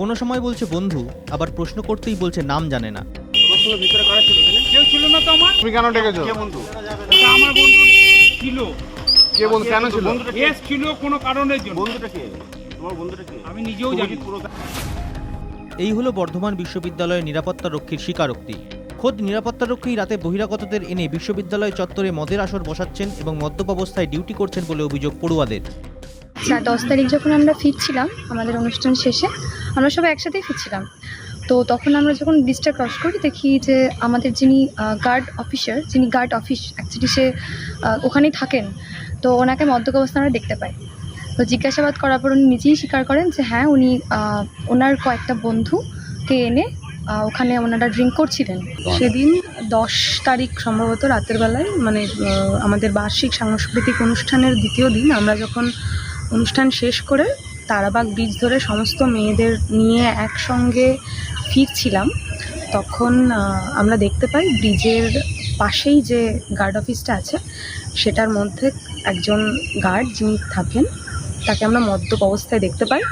কোনো সময় বলছে বন্ধু আবার প্রশ্ন করতেই বলছে নাম জানে না। কেউ ছিল না তো আমার? তুমি কেন ডেকেছো? ওটা আমার বন্ধু ছিল। কে বল কেন ছিল? এস ছিল কোনো কারণের জন্য। বন্ধুটা কে? তোমার বন্ধুটা কে? আমি নিজেও জানি এই হলো বর্ধমান বিশ্ববিদ্যালয়ের নিরাপত্তা রক্ষীর স্বীকারোক্তি। খোদ নিরাপত্তারক্ষী রাতে বহিরাগতদের এনে বিশ্ববিদ্যালয় চত্বরে মদের আসর বসাচ্ছেন এবং মদ্যপ অবস্থায় ডিউটি করছেন বলে অভিযোগ পড়ুয়াদের। দশ তারিখ যখন আমরা ফিরছিলাম আমাদের অনুষ্ঠান শেষে আমরা সবাই একসাথেই ফিরছিলাম। তো তখন আমরা যখন ব্রিজটা ক্রস করি দেখি যে আমাদের যিনি গার্ড অফিসার যিনি গার্ড অফিস অ্যাকচুয়ালি সে ওখানেই থাকেন। তো ওনাকে মদ্যক অবস্থা আমরা দেখতে পাই। তো জিজ্ঞাসাবাদ করার পর উনি নিজেই স্বীকার করেন যে হ্যাঁ উনি ওনার কয়েকটা বন্ধুকে এনে ওখানে ওনারা ড্রিঙ্ক করছিলেন। সেদিন দশ তারিখ সম্ভবত রাতের বেলায় মানে আমাদের বার্ষিক সাংস্কৃতিক অনুষ্ঠানের দ্বিতীয় দিন আমরা যখন অনুষ্ঠান শেষ করে তারাবাগ ব্রিজ ধরে সমস্ত মেয়েদের নিয়ে একসঙ্গে ফিরছিলাম। তখন আমরা দেখতে পাই ব্রিজের পাশেই যে গার্ড অফিসটা আছে সেটার মধ্যে একজন গার্ড যিনি থাকেন তাকে আমরা মদ্যপ অবস্থায় দেখতে পাই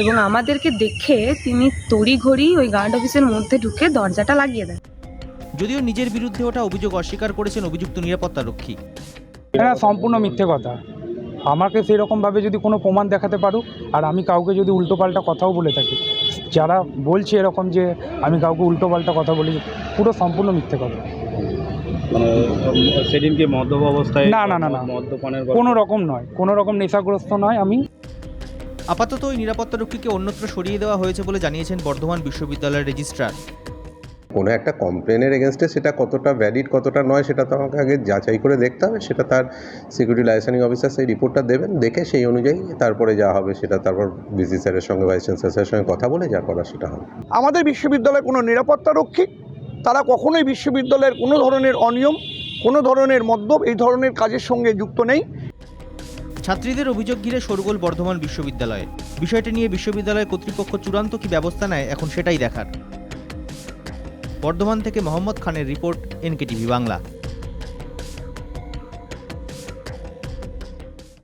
এবং আমাদেরকে দেখে তিনি তড়িঘড়ি ওই গার্ড অফিসের মধ্যে ঢুকে দরজাটা লাগিয়ে দেন। যদিও নিজের বিরুদ্ধে ওটা অভিযোগ অস্বীকার করেছেন অভিযুক্ত নিরাপত্তারক্ষী এটা সম্পূর্ণ মিথ্যে কথা। আমাকে সেরকমভাবে যদি কোনো প্রমাণ দেখাতে পারো আর আমি কাউকে যদি উল্টোপাল্টা কথাও বলে থাকি। যারা বলছে এরকম যে আমি কাউকে উল্টোপাল্টা কথা বলি পুরো সম্পূর্ণ মিথ্যে কথা। মানে সেদিনকে মদ্যপ অবস্থায় না, না, না, না। মদ্যপানের কোনো রকম নয়। কোনো রকম নেশাগ্রস্ত নয় আমি। আপাতত ওই নিরাপত্তারক্ষীকে অন্যত্র সরিয়ে দেওয়া হয়েছে বলে জানিয়েছেন বর্ধমান বিশ্ববিদ্যালয়ের রেজিস্ট্রার। কোনো একটা কমপ্লেনের এগেনস্টে সেটা কতটা ভ্যালিড কতটা নয় সেটা তো আমাকে আগে যাচাই করে দেখতে হবে। সেটা তার সিকিউরিটি লাইসেন্সিং অফিসার সেই রিপোর্টটা দেবেন দেখে সেই অনুযায়ী তারপরে যা হবে সেটা তারপর বিসি স্যারের সঙ্গে ভাইস চ্যান্সেলার স্যারের সঙ্গে কথা বলে যা করা সেটা হবে। আমাদের বিশ্ববিদ্যালয়ে কোনো নিরাপত্তা রক্ষী তারা কখনোই বিশ্ববিদ্যালয়ের কোনো ধরনের অনিয়ম কোনো ধরনের মদ্যপ এই ধরনের কাজের সঙ্গে যুক্ত নেই। ছাত্রীদের অভিযোগ ঘিরে শোরগোল বর্ধমান বিশ্ববিদ্যালয়ে। বিষয়টি নিয়ে বিশ্ববিদ্যালয় কর্তৃপক্ষ চূড়ান্ত কি ব্যবস্থা নেয় এখন সেটাই দেখার। বর্ধমান থেকে মোহাম্মদ খানের রিপোর্ট এনকেটিভি বাংলা।